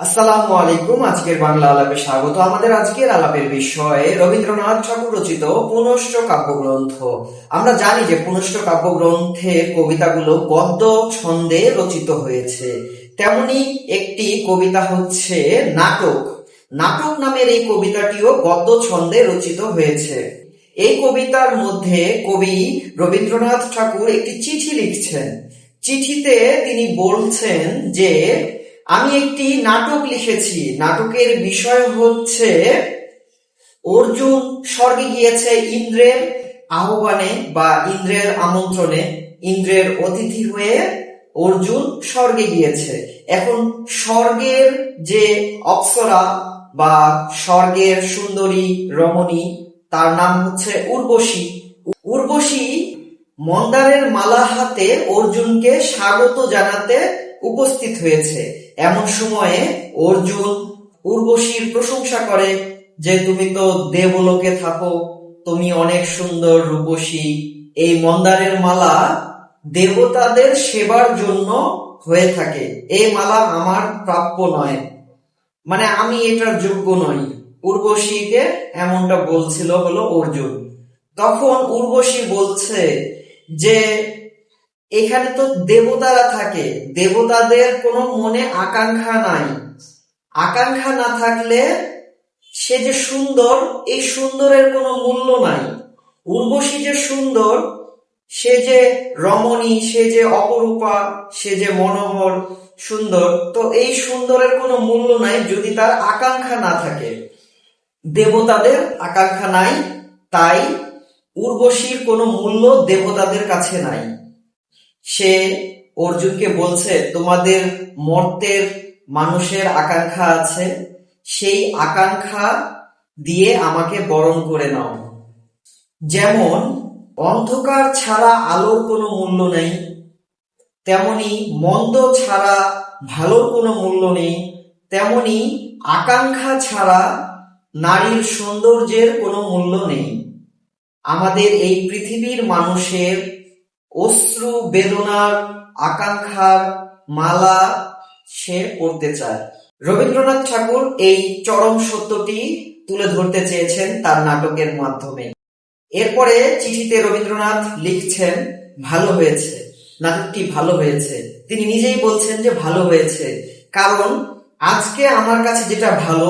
আসসালামু আলাইকুম, আজকের বাংলা আলাপে স্বাগত। আমাদের আজকের আলাপের বিষয়ে, রবীন্দ্রনাথ ঠাকুর রচিত পুনশ্চ কাব্যগ্রন্থ। আমরা জানি যে পুনশ্চ কাব্যগ্রন্থের কবিতাগুলো গদ্য ছন্দে রচিত হয়েছে। তেমনি একটি কবিতা হচ্ছে নাটক। নাটক নামের এই কবিতাটিও গদ্য ছন্দে রচিত হয়েছে। এই কবিতার মধ্যে কবি রবীন্দ্রনাথ ঠাকুর একটি চিঠি লিখছেন। চিঠিতে তিনি বলছেন যে আমি একটি নাটক লিখেছি। নাটকের বিষয় হচ্ছে, অর্জুন স্বর্গে গিয়েছে ইন্দ্রের আহ্বানে বা ইন্দ্রের আমন্ত্রণে। ইন্দ্রের অতিথি হয়ে অর্জুন স্বর্গে গিয়েছে। এখন স্বর্গের যে অপ্সরা বা স্বর্গের সুন্দরী রমণী, তার নাম হচ্ছে উর্বশী। উর্বশী মন্দারের মালা হাতে অর্জুনকে স্বাগত জানাতে উপস্থিত হয়েছে। এমন সময়ে অর্জুন উর্বশীর প্রশংসা করে যে তুমি তো দেবলোকে থাকো, তুমি অনেক সুন্দর রূপসী। এই মন্দারের মালা দেবতাদের সেবার জন্য হয়ে থাকে। এই মালা আমার প্রাপ্য নয়। মানে আমি এটার যোগ্য নই। উর্বশীকে এমনটা বলছিল হলো অর্জুন। তখন উর্বশী বলছে যে এখানে তো দেবতারা থাকে। দেবতাদের কোনো মনে আকাঙ্ক্ষা নাই। আকাঙ্ক্ষা না থাকলে সে যে সুন্দর, এই সুন্দরের কোনো মূল্য নাই। উর্বশী যে সুন্দর, সে যে রমণী, সে যে অপরূপা, সে যে মনোহর সুন্দর, তো এই সুন্দরের কোনো মূল্য নাই যদি তার আকাঙ্ক্ষা না থাকে। দেবতাদের আকাঙ্ক্ষা নাই, তাই উর্বশীর কোনো মূল্য দেবতাদের কাছে নাই। সে অর্জুনকে বলছে, তোমাদের মর্তের মানুষের আকাঙ্ক্ষা আছে, সেই আকাঙ্ক্ষা দিয়ে আমাকে বরণ করে নাও। যেমন, অন্ধকার ছাড়া আলোর কোনো মূল্য নেই, তেমনি মন্দ ছাড়া ভালোর কোনো মূল্য নেই, তেমনি আকাঙ্ক্ষা ছাড়া নারীর সৌন্দর্যের কোনো মূল্য নেই। আমাদের এই পৃথিবীর মানুষের অশ্রু বেদনার আকাঙ্ক্ষার মালা সে পড়তে চায়। রবীন্দ্রনাথ ঠাকুর এই চরম সত্যটি তুলে ধরতে চেয়েছেন তার নাটকের মাধ্যমে। এরপরে চিঠিতে রবীন্দ্রনাথ লিখছেন, ভালো হয়েছে, নাটকটি ভালো হয়েছে। তিনি নিজেই বলছেন যে, ভালো হয়েছে। কারণ আজকে আমার কাছে যেটা ভালো,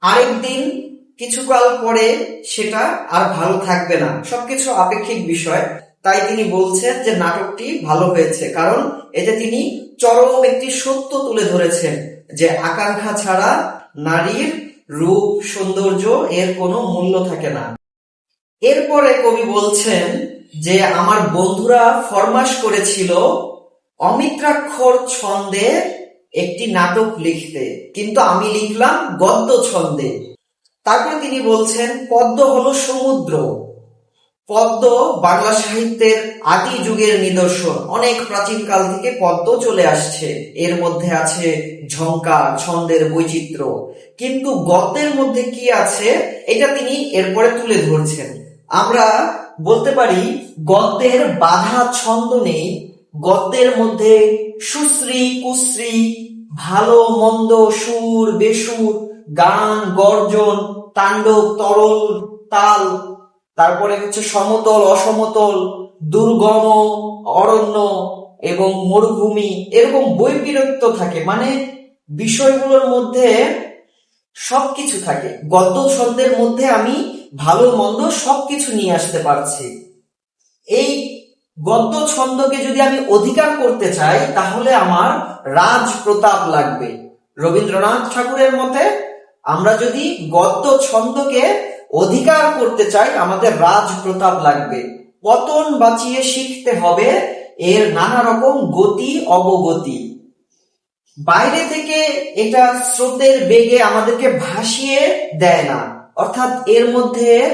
আরেকদিন কিছুকাল পরে সেটা আর ভালো থাকবে না। সবকিছু আপেক্ষিক বিষয়। তাই তিনি বলছেন যে নাটকটি ভালো হয়েছে, কারণ এতে তিনি চরম একটি সত্য তুলে ধরেছেন যে আকাঙ্ক্ষা ছাড়া নারীর রূপ, সৌন্দর্য এর কোনো মূল্য থাকে না। এরপরে কবি বলছেন যে আমার বন্ধুরা ফরমাস করেছিল অমিত্রাক্ষর ছন্দে একটি নাটক লিখতে, কিন্তু আমি লিখলাম গদ্য ছন্দে। তারপরে তিনি বলছেন, পদ্ম হলো সমুদ্র। পদ্ম বাংলা সাহিত্যের আদি যুগের নিদর্শন। অনেক প্রাচীন কাল থেকে পদ্ম চলে আসছে। এর মধ্যে আছে ঝঙ্কার ছন্দের বৈচিত্র্য। কিন্তু গদ্যের মধ্যে কি আছে, এটা তিনি এরপরে তুলে ধরছেন। আমরা বলতে পারি, গদ্যের বাধা ছন্দ নেই। গদ্যের মধ্যে সুশ্রী, কুশ্রী, ভালো, মন্দ, সুর, বেসুর, গান, গর্জন, তাণ্ডব, তরল, তাল তারপরে হচ্ছে সমতল, অসমতল, দুর্গম, অরণ্য এবং মরুভূমি এরকম বৈবিরত্ব থাকে। মানে বিষয়গুলোর মধ্যে সবকিছু থাকে। গদ্য ছন্দের মধ্যে আমি ভালো, মন্দ সবকিছু নিয়ে আসতে পারছি। এই গদ্য ছন্দকে যদি আমি অধিকার করতে চাই, তাহলে আমার রাজ প্রতাপ লাগবে। রবীন্দ্রনাথ ঠাকুরের মতে আমরা যদি গদ্য ছন্দকে অধিকার করতে চাই, আমাদের রাজ প্রতাপ লাগবে। পতন বাঁচিয়ে শিখতে হবে, এর নানা রকম গতি, অবগতি। বাইরে থেকে এটা স্রোতের বেগে আমাদেরকে ভাসিয়ে দেয় না। অর্থাৎ এর মধ্যে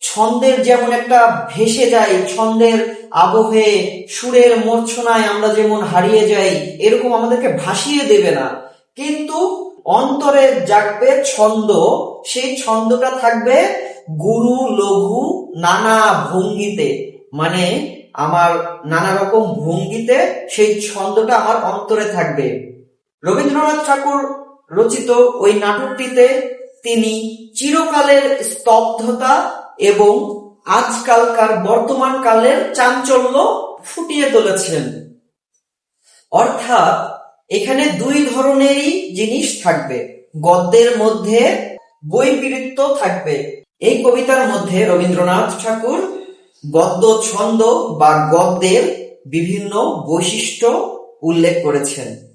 ছন্দের যেমন একটা ভেসে যায়, ছন্দের আবহে সুরের মূর্ছনায় আমরা যেমন হারিয়ে যাই, এরকম আমাদেরকে ভাসিয়ে দেবে না। কিন্তু অন্তরে জাগবে ছন্দ, সেই ছন্দটা থাকবে গুরু, লঘু, নানা ভঙ্গিতে। মানে আমার নানা রকম ভঙ্গিতে সেই ছন্দটা আমার অন্তরে থাকবে। রবীন্দ্রনাথ ঠাকুর রচিত ওই নাটকটিতে তিনি চিরকালের স্তব্ধতা এবং আজকালকার বর্তমান কালের চাঞ্চল্য ফুটিয়ে তুলেছেন অর্থাৎ এখানে দুই ধরনেরই জিনিস থাকবে। গদ্যের মধ্যে বৈপরীত্য থাকবে। এই কবিতার মধ্যে রবীন্দ্রনাথ ঠাকুর গদ্য ছন্দ বা গদ্যের বিভিন্ন বৈশিষ্ট্য উল্লেখ করেছেন।